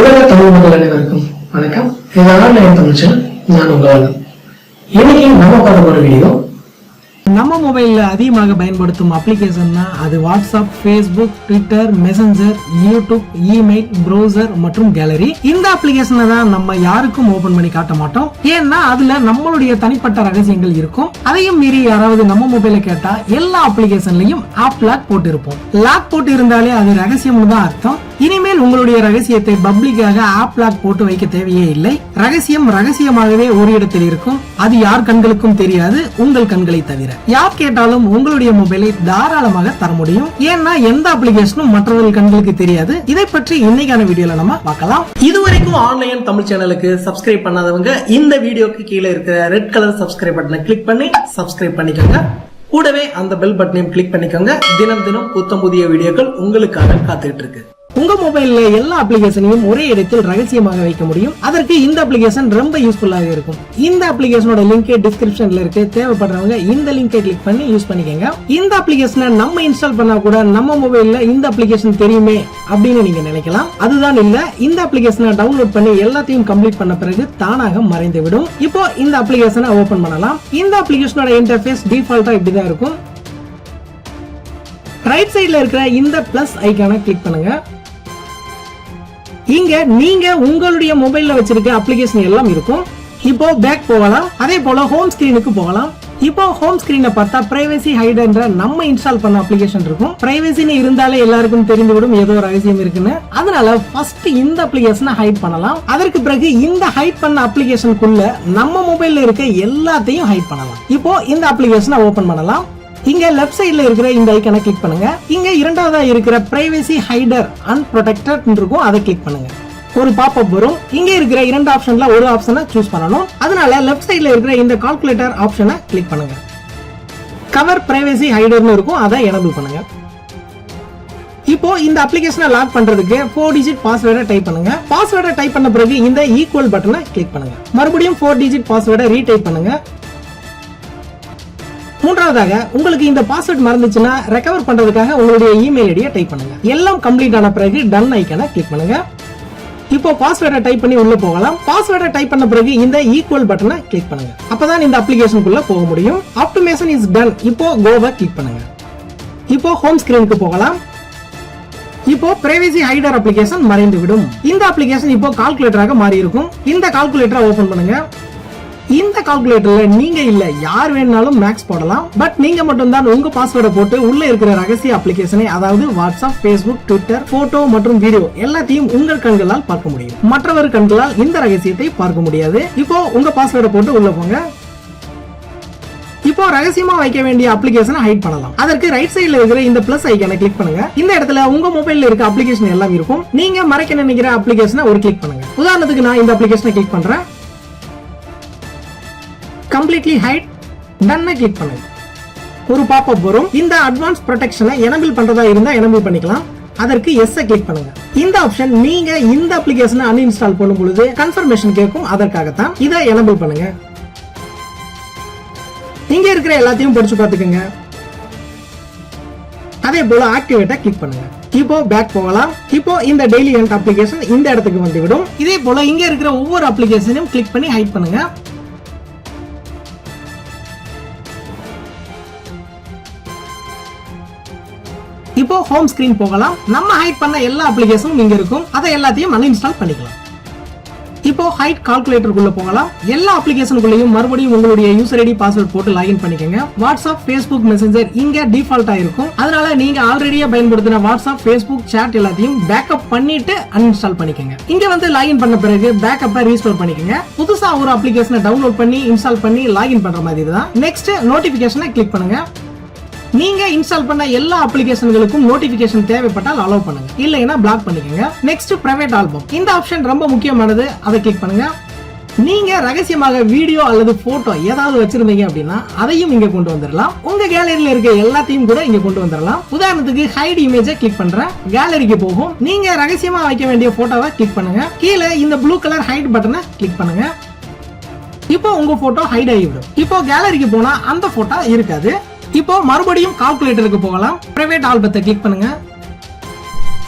உலக தமிழ் மக்கள் அனைவருக்கும் வணக்கம். இது ஆன்லைன் தமிழ் நான் உங்க இன்னைக்கு நம்ம பார்க்க போற வீடியோ நம்ம மொபைலில் அதிகமாக பயன்படுத்தும் அப்ளிகேஷன்னா அது WhatsApp Facebook Twitter Messenger YouTube email browser மற்றும் கேலரி இந்த அப்ளிகேஷனை தான் நம்ம யாருக்கும் ஓபன் பண்ணி காட்ட மாட்டோம். ஏன்னா அதுல நம்மளுடைய தனிப்பட்ட ரகசியங்கள் இருக்கும். அதையும் மீறி யாராவது நம்ம மொபைல கேட்டா எல்லா அப்ளிகேஷன்லயும் ஆப் லாக் போட்டு இருப்போம் லாக் போட்டு இருந்தாலே அது ரகசியம்னு தான் அர்த்தம். இனிமேல் உங்களுடைய ரகசியத்தை பப்ளிக்காக ஆப் லாக் போட்டு வைக்க தேவையே இல்லை. ரகசியம் ரகசியமாகவே ஒரு இடத்தில் இருக்கும். அது யார் கண்களுக்கும் தெரியாது உங்கள் கண்களை தவிர. யார் கேட்டாலும் உங்களுடைய மொபைலை தாராளமாக தர முடியும். ஏன்னா எந்த அப்ளிகேஷனும் மற்றவர்கள் கண்களுக்கு தெரியாது. இதை பற்றி இன்னைக்கான வீடியோல நம்ம பார்க்கலாம். இதுவரைக்கும் ஆன்லைன் தமிழ் சேனலுக்கு சப்ஸ்கிரைப் பண்ணாதவங்க இந்த வீடியோக்கு கீழே இருக்கிற ரெட் கலர் சப்ஸ்கிரைப் பட்டனை கிளிக் பண்ணி சப்ஸ்கிரைப் பண்ணிக்கோங்க. கூடவே அந்த பெல் பட்டனையும் கிளிக் பண்ணிக்கோங்க. தினம் தினம் புத்தம் புதிய வீடியோக்கள் உங்களுக்காக காத்துட்டு இருக்கு. உங்க மொபைல்ல எல்லா அப்ளிகேஷனையும் ஒரே இடத்தில் ரகசியமாக வைக்க முடியும். அதற்கு இந்த அப்ளிகேஷன் ரொம்ப யூஸ்ஃபுல்லாக இருக்கும். இந்த அப்ளிகேஷனோட லிங்க் டிஸ்கிரிப்ஷன்ல இருக்கு. தேவைப்படுறவங்க இந்த லிங்கை கிளிக் பண்ணி யூஸ் பண்ணிக்கங்க. இந்த அப்ளிகேஷனை நம்ம இன்ஸ்டால் பண்ணா கூட நம்ம மொபைல்ல இந்த அப்ளிகேஷன் தெரியுமே அப்படின்னு நீங்க நினைக்கலாம். அதுதான் இல்ல இந்த அப்ளிகேஷனை டவுன்லோட் பண்ணி எல்லாத்தையும் கம்ப்ளீட் பண்ண பிறகு தானாக மறைந்து விடும் இப்போ இந்த அப்ளிகேஷனை ஓபன் பண்ணலாம். இந்த அப்ளிகேஷனோட இன்டர்ஃபேஸ் டிஃபால்ட்டா இப்படிதான் இருக்கும். ரைட் சைடுல இருக்கிற இந்த பிளஸ் ஐக்கான கிளிக் பண்ணுங்க. இங்க நீங்க உங்களுடைய மொபைல்ல வச்சிருக்க அப்ளிகேஷன் எல்லாம் இருக்கும். இப்போ பேக் போகலாம். அதே போல ஹோம் ஸ்கிரீனுக்கு போகலாம். இப்போ ஹோம் ஸ்கிரீனை பார்த்தா பிரைவசி ஹைடன்ற நம்ம இன்ஸ்டால் பண்ண அப்ளிகேஷன் இருக்கும். பிரைவசின்னு இருந்தாலே எல்லாருக்கும் தெரிந்துவிடும். ஏதோ ரகசியம் இருக்குன்னு. அதனால ஃபர்ஸ்ட் இந்த அப்ளிகேஷனை ஹைட் பண்ணலாம். அதற்கு பிறகு இந்த ஹைட் பண்ண அப்ளிகேஷனுக்குள்ள நம்ம மொபைல்ல இருக்க எல்லாத்தையும் ஹைட் பண்ணலாம். இப்போ இந்த அப்ளிகேஷனை ஓபன் பண்ணலாம். இங்க லெஃப்ட் சைடுல இருக்கிற இந்த ஐக்கனை கிளிக் பண்ணுங்க. இங்க இரண்டாவதா இருக்கிற பிரைவசி ஹைடர் அன்ப்ரொடெக்டட் இருக்கும் அதை கிளிக் பண்ணுங்க. ஒரு பாப்அப் வரும். இங்க இருக்கிற இரண்டு ஆப்ஷன்ல ஒரு ஆப்ஷனை சூஸ் பண்ணணும். அதனால லெஃப்ட் சைடுல இருக்கிற இந்த கால்குலேட்டர் ஆப்ஷனை கிளிக் பண்ணுங்க. கவர் பிரைவசி ஹைடர்னு இருக்கும் அதை எனபிள் பண்ணுங்க. இப்போ இந்த அப்ளிகேஷனை லாக் பண்றதுக்கு ஃபோர் டிஜிட் பாஸ்வேர்டை டைப் பண்ணுங்க. பாஸ்வேர்டை டைப் பண்ண பிறகு இந்த ஈக்குவல் பட்டனை கிளிக் பண்ணுங்க. மறுபடியும் ஃபோர் டிஜிட் பாஸ்வேர்டை ரீடைப் பண்ணுங்க. மூன்றாவதாக உங்களுக்கு இந்த பாஸ்வேர்ட் மறந்துச்சுன்னா ரெக்கவர் பண்றதுக்காக உங்களுடைய இமெயில் ஐடியை டைப் பண்ணுங்க. எல்லாம் கம்ப்ளீட் ஆன பிறகு டன் ஐக்கனை கிளிக் பண்ணுங்க. இப்போ பாஸ்வேர்டை டைப் பண்ணி உள்ள போகலாம். பாஸ்வேர்டை டைப் பண்ண பிறகு இந்த ஈக்குவல் பட்டனை கிளிக் பண்ணுங்க. அப்பதான் இந்த அப்ளிகேஷனுக்குள்ள போக முடியும். ஆப்டிமேஷன் இஸ் டன் இப்போ கோவை கிளிக் பண்ணுங்க. இப்போ ஹோம் ஸ்கிரீனுக்கு போகலாம். இப்போ பிரைவசி ஹைடர் அப்ளிகேஷன் மறைந்து விடும் இந்த அப்ளிகேஷன் இப்போ கால்குலேட்டராக மாறி இருக்கும் இந்த கால்குலேட்டரை ஓபன் பண்ணுங்க. இந்த கால்குலேட்டர்ல நீங்க இல்ல யார் வேணாலும் மேக்ஸ் போடலாம். பட் நீங்க மட்டும் தான் உங்க பாஸ்வேர்டை போட்டு உள்ள இருக்கிற ரகசிய அப்ளிகேஷனை அதாவது வாட்ஸ்அப் ஃபேஸ்புக் ட்விட்டர் போட்டோ மற்றும் வீடியோ எல்லாத்தையும் உங்கள் கண்களால் பார்க்க முடியும். மற்றவர் கண்களால் இந்த ரகசியத்தை பார்க்க முடியாது. இப்போ உங்க பாஸ்வேர்டை போட்டு உள்ள போங்க. இப்போ ரகசியமா வைக்க வேண்டிய அப்ளிகேஷனை ஹைட் பண்ணலாம். அதற்கு ரைட் சைடுல இருக்கிற இந்த பிளஸ் ஐக்கனை கிளிக் பண்ணுங்க. இந்த இடத்துல உங்க மொபைல்ல இருக்க அப்ளிகேஷன் எல்லாம் இருக்கும். நீங்க மறைக்க நினைக்கிற அப்ளிகேஷனை ஒரு கிளிக் பண்ணுங்க. உதாரணத்துக்கு நான் இந்த அப்ளிகேஷனை கிளிக் பண்றேன். கம்ப்ளீட்லி ஹைட் டன்னை கிளிக் பண்ணுங்க. ஒரு பாப்பப் வரும். இந்த அட்வான்ஸ் ப்ரொடெக்ஷனை எனபிள் பண்றதா இருந்தா எனபிள் பண்ணிக்கலாம். அதற்கு எஸ் கிளிக் பண்ணுங்க. இந்த ஆப்ஷன் நீங்க இந்த அப்ளிகேஷனை அன்இன்ஸ்டால் பண்ணும் பொழுது கன்ஃபர்மேஷன் கேட்கும். அதற்காகத்தான் இதை எனபிள் பண்ணுங்க. இங்க இருக்கிற எல்லாத்தையும் படிச்சு பார்த்துக்கோங்க. அதே போல ஆக்டிவேட்டா கிளிக் பண்ணுங்க. இப்போ பேக் போகலாம். இப்போ இந்த டெய்லி ஹெல்த் அப்ளிகேஷன் இந்த இடத்துக்கு வந்துவிடும். இதே போல இங்க இருக்கிற ஒவ்வொரு அப்ளிகேஷனையும் கிளிக் பண்ணி ஹைட் பண்ணுங்க. இப்போ ஹோம் ஸ்கிரீன் போகலாம். நம்ம ஹைட் பண்ண எல்லா அப்ளிகேஷனும் இங்க இருக்கும். அதை எல்லாத்தையும் அன்இன்ஸ்டால் பண்ணிக்கலாம். இப்போ ஹைட் கால்குலேட்டருக்குள்ள போகலாம். எல்லா அப்ளிகேஷனுக்குள்ளேயும் மறுபடியும் உங்களுடைய யூசர் ஐடி பாஸ்வேர்ட் போட்டு லாகின் பண்ணிக்கங்க. வாட்ஸ்அப் ஃபேஸ்புக் மெசஞ்சர் இங்க டிஃபால்ட்டா இருக்கும். அதனால நீங்க ஆல்ரெடியா பயன்படுத்தின வாட்ஸ்அப் ஃபேஸ்புக் சாட் எல்லாத்தையும் பேக்கப் பண்ணிட்டு அன்இன்ஸ்டால் பண்ணிக்கங்க. இங்க வந்து லாகின் பண்ண பிறகு பேக்கப்பை ரீஸ்டோர் பண்ணிக்கங்க. புதுசா ஒரு அப்ளிகேஷனை டவுன்லோட் பண்ணி இன்ஸ்டால் பண்ணி லாகின் பண்ற மாதிரி தான் நெக்ஸ்ட் நோட்டிபிகேஷனை கிளிக் பண்ணுங்க. நீங்க இன்ஸ்டால் பண்ண எல்லா அப்ளிகேஷன்களுக்கும் நோட்டிபிகேஷன் தேவைப்பட்டால் அலோவ் பண்ணுங்க. இல்லைன்னா பிளாக் பண்ணிக்கோங்க. நெக்ஸ்ட் பிரைவேட் ஆல்பம் இந்த ஆப்ஷன் ரொம்ப முக்கியமானது. அதை கிளிக் பண்ணுங்க. நீங்க ரகசியமாக வீடியோ அல்லது போட்டோ ஏதாவது வச்சிருந்தீங்க அப்படின்னா அதையும் இங்க கொண்டு வந்துடலாம் உங்க கேலரியில இருக்க எல்லாத்தையும் கூட இங்க கொண்டு வந்துடலாம் உதாரணத்துக்கு ஹைட் இமேஜை கிளிக் பண்றேன். கேலரிக்கு போகும். நீங்க ரகசியமா வைக்க வேண்டிய போட்டோவை கிளிக் பண்ணுங்க. கீழே இந்த ப்ளூ கலர் ஹைட் பட்டனை கிளிக் பண்ணுங்க. இப்போ உங்க போட்டோ ஹைட் ஆகிவிடும். இப்போ கேலரிக்கு போனா அந்த போட்டோ இருக்காது. இப்போ மறுபடியும் கால்குலேட்டருக்கு போகலாம். பிரைவேட் ஆல்பத்தை கிளிக் பண்ணுங்க.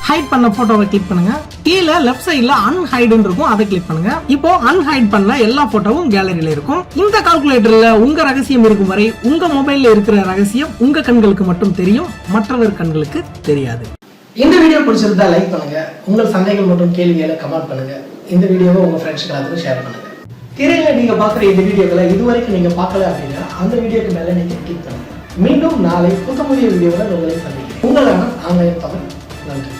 ஹைட் பண்ண போட்டோவை கிளிக் பண்ணுங்க. கீழே லெஃப்ட் சைடுல அன்ஹைடுன்னு இருக்கும் அதை கிளிக் பண்ணுங்க. இப்போ அன்ஹைட் பண்ண எல்லா போட்டோவும் கேலரியில இருக்கும். இந்த கால்குலேட்டர்ல உங்க ரகசியம் இருக்கும் வரை உங்க மொபைல்ல இருக்கிற ரகசியம் உங்க கண்களுக்கு மட்டும் தெரியும் மற்றவர் கண்களுக்கு தெரியாது. இந்த வீடியோ பிடிச்சிருந்தா லைக் பண்ணுங்க. உங்கள் சந்தேகங்கள் மற்றும் கேள்விகளை கமெண்ட் பண்ணுங்க. இந்த வீடியோவை உங்க ஃப்ரெண்ட்ஸ்க்கு எல்லாத்துக்கும் ஷேர் பண்ணுங்க. திரையில நீங்க பாக்குற இந்த வீடியோக்களை இதுவரைக்கும் நீங்க பார்க்கல அப்படின்னா அந்த வீடியோக்கு மேல நீங்க கிளிக் பண்ணுங்க. மீண்டும் நாளை புத்தமுதிய வீடியோவில் உங்களை சந்திக்கிறேன். உங்களான ஆன்லைன் தமிழ். நன்றி.